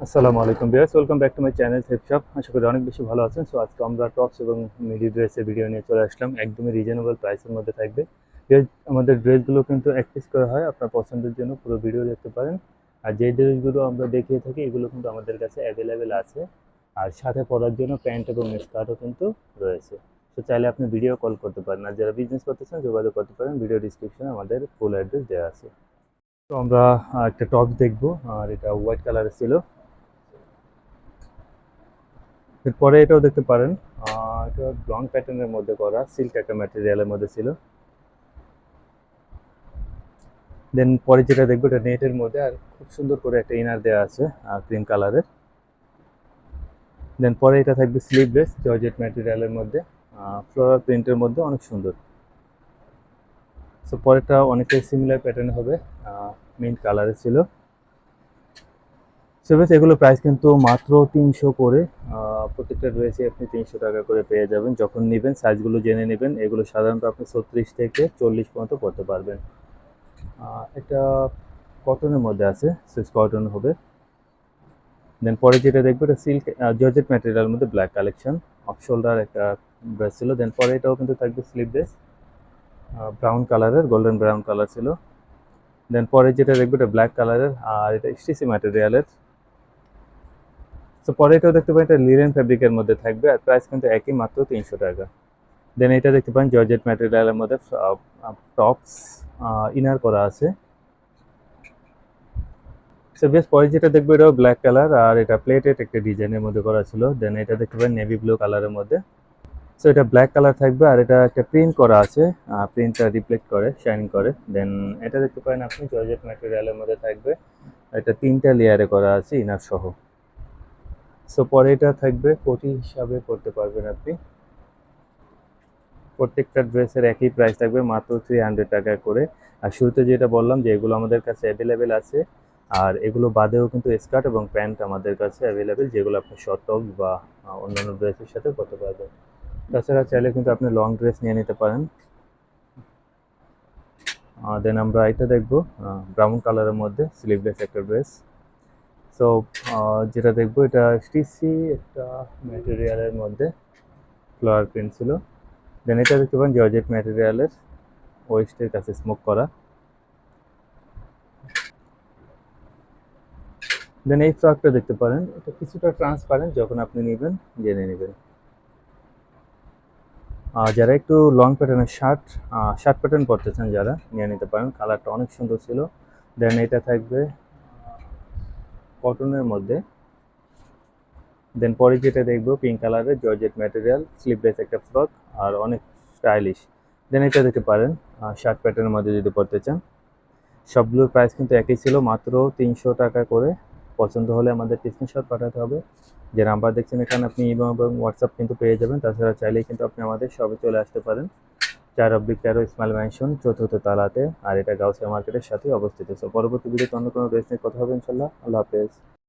আসসালামু আলাইকুম বিয়ার্স welcome back to my channel হেপ শপ আশা করি অনেক বেশি ভালো আছেন। সো আজকে আমরা টপস এবং মিডি ড্রেসের ভিডিও নিয়ে চলে আসলাম। একদমই রিজনেবল প্রাইসের মধ্যে থাকবে। আমাদের ড্রেসগুলো কিন্তু এক পিস করা হয় আপনার পছন্দের জন্য, পুরো ভিডিও দেখতে পারেন। আর যে ড্রেসগুলো আমরা দেখিয়ে থাকি, এগুলো কিন্তু আমাদের কাছে অ্যাভেলেবেল আছে। আর সাথে পরার জন্য প্যান্ট এবং স্কার্টও কিন্তু রয়েছে। তো চাইলে আপনি ভিডিও কল করতে পারেন। আর যারা বিজনেস করতে চান, যোগাযোগ করতে পারেন। ভিডিও ডিসক্রিপশনে আমাদের ফুল অ্যাড্রেস দেওয়া আছে। তো আমরা একটা টপ দেখব। আর এটা হোয়াইট কালারের ছিল। এরপরে এটাও দেখতে পারেন এটা লং প্যাটার্নের মধ্যে করা সিল্ক একটা ম্যাটেরিয়ালের মধ্যে ছিল। দেন পরে যেটা দেখব এটা নেটের মধ্যে, আর খুব সুন্দর করে একটা ইনার দেওয়া আছে ক্রিম কালারের দেন পরে এটা থাকবে স্লিভলেস জর্জেট ম্যাটেরিয়ালের মধ্যে ফ্লোরাল প্রিন্টের মধ্যে অনেক সুন্দর। সো পরেরটা অনেকটাই সিমিলার প্যাটার্ন হবে মিন্ট কালারের ছিল। সো বেশ, এগুলো প্রাইস কিন্তু মাত্র তিনশো করে প্রত্যেকটা রয়েছে আপনি তিনশো টাকা করে পেয়ে যাবেন। যখন নেবেন সাইজগুলো জেনে নেবেন, এগুলো সাধারণত আপনি ছত্রিশ থেকে চল্লিশ পর্যন্ত করতে পারবেন। এটা কটনের মধ্যে আছে সুইস কটন হবে। দেন পরে যেটা দেখব, এটা সিল্ক জর্জেট ম্যাটেরিয়ালের মধ্যে ব্ল্যাক কালেকশন অফ শোল্ডার একটা ড্রেস ছিল। দেন পরে এটাও কিন্তু থাকবে স্লিভলেস ব্রাউন কালারের গোল্ডেন ব্রাউন কালার ছিল। দেন পরে যেটা দেখব, এটা ব্ল্যাক কালারের আর এটা স্টিসি ম্যাটেরিয়ালের তো পরে এটাও দেখতে পারেন, এটা লিলেন ফ্যাব্রিকের মধ্যে থাকবে আর প্রাইস কিন্তু একই মাত্র তিনশো টাকা। দেন এটা দেখতে পারেন জর্জেট ম্যাটেরিয়ালের মধ্যে টপস ইনার করা আছে। সো বেশ, পরে যেটা দেখব এটাও ব্ল্যাক কালার আর এটা প্লেটেড একটা ডিজাইনের মধ্যে করা ছিল। দেন এটা দেখতে পারেন নেভি ব্লু কালারের মধ্যে। সো এটা ব্ল্যাক কালার থাকবে আর এটা একটা প্রিন্ট করা আছে প্রিন্টটা রিফ্লেক্ট করে শাইনিং করে। দেন এটা দেখতে পারেন, আপনি জর্জেট ম্যাটেরিয়ালের মধ্যে থাকবে। এটা তিনটা লেয়ারে করা আছে ইনার সহ। সো পরে এটা থাকবে কোটি হিসাবে করতে পারবেন আপনি। প্রত্যেকটা ড্রেসের একই প্রাইস থাকবে, মাত্র থ্রি হান্ড্রেড টাকা করে। আর শুরুতে যেটা বললাম যে, এগুলো আমাদের কাছে অ্যাভেলেবেল আছে। আর এগুলো বাদেও কিন্তু স্কার্ট এবং প্যান্ট আমাদের কাছে অ্যাভেলেবেল যেগুলো আপনি শর্ট টপ বা অন্যান্য ড্রেসের সাথে করতে পারবেন। তাছাড়া চাইলে কিন্তু আপনি লং ড্রেস নিয়ে নিতে পারেন। দেন আমরা এটা দেখব ব্রাউন কালারের মধ্যে স্লিভলেস একটা ড্রেস সো যেটা দেখব, এটা স্টিসি একটা ম্যাটেরিয়ালের মধ্যে ফ্লাওয়ার প্রিন্ট ছিল। দেন এটা দেখতে পারেন জর্জেট ম্যাটেরিয়ালের ওয়েস্টের কাছে স্মোক করা। দেন এই ফ্রকটা দেখতে পারেন, এটা কিছুটা ট্রান্সপারেন্ট যখন আপনি নেবেন, জেনে নেবেন। আর যারা একটু লং প্যাটার্নের শার্ট শার্ট প্যাটার্ন পরতে চান, যারা, নিয়ে নিতে পারেন। কালারটা অনেক সুন্দর ছিল। দেন এটা থাকবে কটনের মধ্যে। দেন পরে যেটা দেখব পিঙ্ক কালারের জর্জেট ম্যাটেরিয়াল স্লিভলেস একটা ফ্রক আর অনেক স্টাইলিশ দেন এটা দেখতে পারেন শার্ট প্যাটার্নের মধ্যে যদি পড়তে চান। সবগুলোর প্রাইস কিন্তু একই ছিল, মাত্র তিনশো টাকা করে। পছন্দ হলে আমাদের স্ক্রিনশট পাঠাতে হবে। যে নাম্বার দেখছেন এখানে আপনি এবং হোয়াটসঅ্যাপ কিন্তু পেয়ে যাবেন। তাছাড়া চাইলেই কিন্তু আপনি আমাদের সবে চলে আসতে পারেন। চার অব্লিক তেরো ইসমাইল ম্যানশন চতুর্থ তালাতে, আর এটা গাউসিয়া মার্কেটের সাথে অবস্থিত। সো পরবর্তী ভিডিওতে অন্য কোনো ড্রেস নিয়ে কথা হবে ইনশাল্লাহ আল্লাহ হাফেজ।